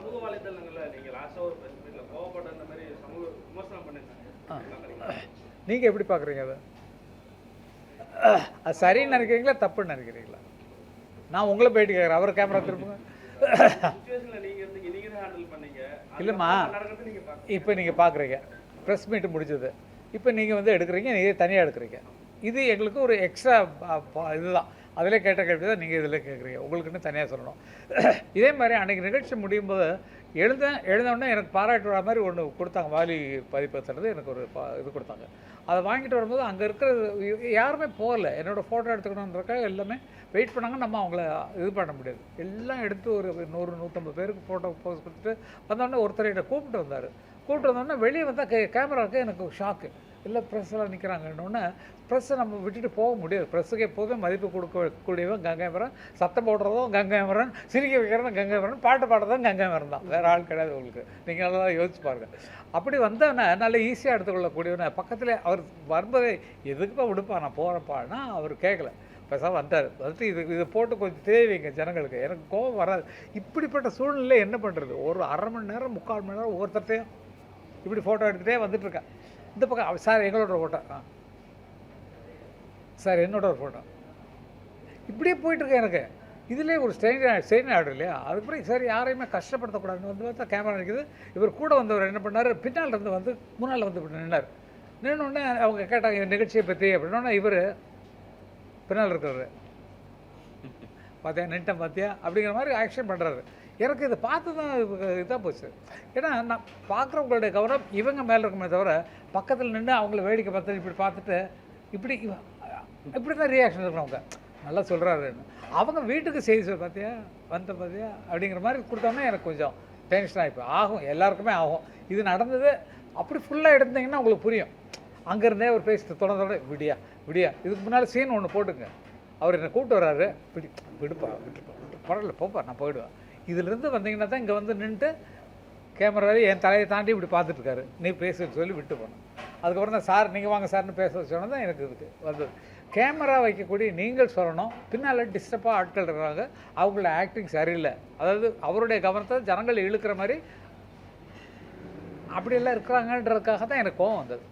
சமூக வலைதளங்கள்ல நீங்க லாஸ்டா ஒரு பிரஸ் கோவப்பட்ட அந்த மாதிரி சமூக விமர்சனம் பண்ணிருக்காங்க நீங்கள் எப்படி பார்க்குறீங்க அதை? அது சரின்னு நினைக்கிறீங்களா தப்புன்னு நினைக்கிறீங்களா? நான் உங்களை போயிட்டு கேட்குறேன் அவர் கேமரா திருப்புங்க. இல்லைம்மா. இப்போ நீங்கள் பார்க்குறீங்க ப்ரெஸ் மீட் முடிஞ்சது. இப்போ நீங்கள் வந்து எடுக்கிறீங்க நீங்கள் தனியாக எடுக்கிறீங்க. இது எங்களுக்கு ஒரு எக்ஸ்ட்ரா இதுதான். அதிலே கேட்ட கேள்வி தான் நீங்கள் இதில் கேட்குறீங்க. உங்களுக்குன்னு தனியாக சொல்லணும். இதே மாதிரி அன்றைக்கி நிகழ்ச்சி முடியும் போது எழுத எழுந்தோடனே எனக்கு பாராட்டு விழா மாதிரி ஒன்று கொடுத்தாங்க. வாலி பதிப்பகத்துலேருந்து எனக்கு ஒரு இது கொடுத்தாங்க. அதை வாங்கிட்டு வரும்போது அங்கே இருக்கிற யாருமே போகல. என்னோடய ஃபோட்டோ எடுத்துக்கணுன்றக்காக எல்லாமே வெயிட் பண்ணாங்க. நம்ம அவங்கள இது பண்ண முடியாது. எல்லாம் எடுத்து ஒரு நூறு நூற்றம்பது பேருக்கு ஃபோட்டோ போஸ் கொடுத்துட்டு வந்தோடனே ஒருத்தர் என்னை கூப்பிட்டு வந்தார். கூப்பிட்டு வந்தோடனே வெளியே வந்தால் கே கேமராவுக்கு எனக்கு ஷாக்கு இல்லை ப்ரெஸ் நிற்கிறாங்கன்னொன்னே ப்ரெஸ்ஸை நம்ம விட்டுட்டு போக முடியாது. ப்ரெஸ்ஸுக்கு எப்போதுமே மதிப்பு கொடுக்கக்கூடியவன் கங்கைமரன் சத்தம் போடுறதும் கங்கைமரன் சிரிக்க வைக்கிறதும் கங்கைமரன் பாட்டு பாடுறதும் கங்கைமரன் தான். வேறு ஆள் கிடையாது உங்களுக்கு. நீங்கள் நல்லா யோசிச்சு பாருங்கள் அப்படி வந்தவனை நல்ல ஈஸியாக எடுத்துக்கொள்ளக்கூடியவனை பக்கத்தில் அவர் வரும்போதே எதுக்குப்பா விடுப்பா நான் போகிறப்பான்னா அவர் கேட்கல பெருசாக வந்தார் வந்துட்டு இது இதை போட்டு கொஞ்சம் தேவைங்க ஜனங்களுக்கு. எனக்கு கோபம் வராது. இப்படிப்பட்ட சூழ்நிலை என்ன பண்ணுறது ஒரு அரை மணி நேரம் முக்கால் மணி நேரம் ஒவ்வொருத்தர்ட்டையும் இப்படி ஃபோட்டோ எடுத்துகிட்டே வந்துட்டுருக்கேன் இந்த பக்கம் சார் எங்களோட ஃபோட்டோ ஆ. சார் என்னோட ஒரு ஃபோட்டோ இப்படியே போயிட்டுருக்கேன் எனக்கு. இதுலேயே ஒரு ஸ்டெயின் ஸ்டெயின் ஆர்டர் இல்லையா? அதுக்கப்புறம் சரி யாரையுமே கஷ்டப்படுத்தக்கூடாதுன்னு வந்து பார்த்தா கேமரா நிற்குது இவர் கூட வந்தவர் என்ன பண்ணார்? பின்னால் இருந்து வந்து முன்னால் வந்து இப்படி நின்னார். நின்ன உடனே அவங்க கேட்டாங்க நிகழ்ச்சியை பற்றி அப்படின்னா. இவர் பின்னால் இருக்கிறவர் பார்த்தியா நின்ட்டேன் பார்த்தியா அப்படிங்கிற மாதிரி ஆக்ஷன் பண்ணுறாரு எனக்கு இதை பார்த்து தான் இதாக போச்சு. ஏன்னா நான் பார்க்குறவங்களுடைய கவனம் இவங்க மேலே இருக்குமே தவிர பக்கத்தில் நின்று அவங்கள வேடிக்கை பார்த்து இப்படி பார்த்துட்டு இப்படி இப்படி தான் ரியாக்ஷன் இருக்கிறவங்க நல்லா சொல்கிறாருன்னு அவங்க வீட்டுக்கு செய்தி சொல் பார்த்தியா வந்த பார்த்தியா அப்படிங்கிற மாதிரி கொடுத்தோன்னே எனக்கு கொஞ்சம் டென்ஷன் ஆகிப்போ ஆகும் எல்லாருக்குமே ஆகும். இது நடந்தது அப்படி ஃபுல்லாக எடுத்தீங்கன்னா உங்களுக்கு புரியும். அங்கேருந்தே ஒரு பேசிட்டு தொடர்ந்து விடியா விடியா இதுக்கு முன்னால் சீன் ஒன்று போட்டுங்க. அவர் என்னை கூப்பிட்டு வர்றாரு. பிடி விடுப்பா விட்டுப்பா விட்டு பரவாயில்ல போப்பா நான் போயிடுவேன். இதுலேருந்து வந்தீங்கன்னா தான் இங்கே வந்து நின்றுட்டு கேமராவே என் தலையை தாண்டி இப்படி பார்த்துட்ருக்காரு. நீ பேசுன்னு சொல்லி விட்டு போனேன். அதுக்கப்புறம் தான் சார் நீங்கள் வாங்க சார்னு பேச வச்சோன்னே தான் எனக்கு இதுக்கு வந்தது. கேமரா வைக்கக்கூடிய நீங்கள் சொல்லணும். பின்னால் டிஸ்டர்பாக ஆட்கள் இருக்கிறாங்க. அவங்களோட ஆக்டிங் சரியில்லை. அதாவது அவருடைய கவனத்தை ஜனங்கள் இழுக்கிற மாதிரி அப்படியெல்லாம் இருக்கிறாங்கன்றதுக்காக தான் எனக்கு கோவம் வந்தது.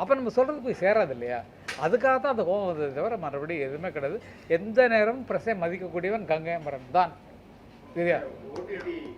அப்போ நம்ம சொல்கிறது போய் சேராது இல்லையா? அதுக்காக தான் அந்த கோவம் வந்தது தவிர மறுபடியும் எதுவுமே கிடையாது. எந்த நேரமும் பிரசை மதிக்கக்கூடியவன் கங்கை மரம் தான் சரியா?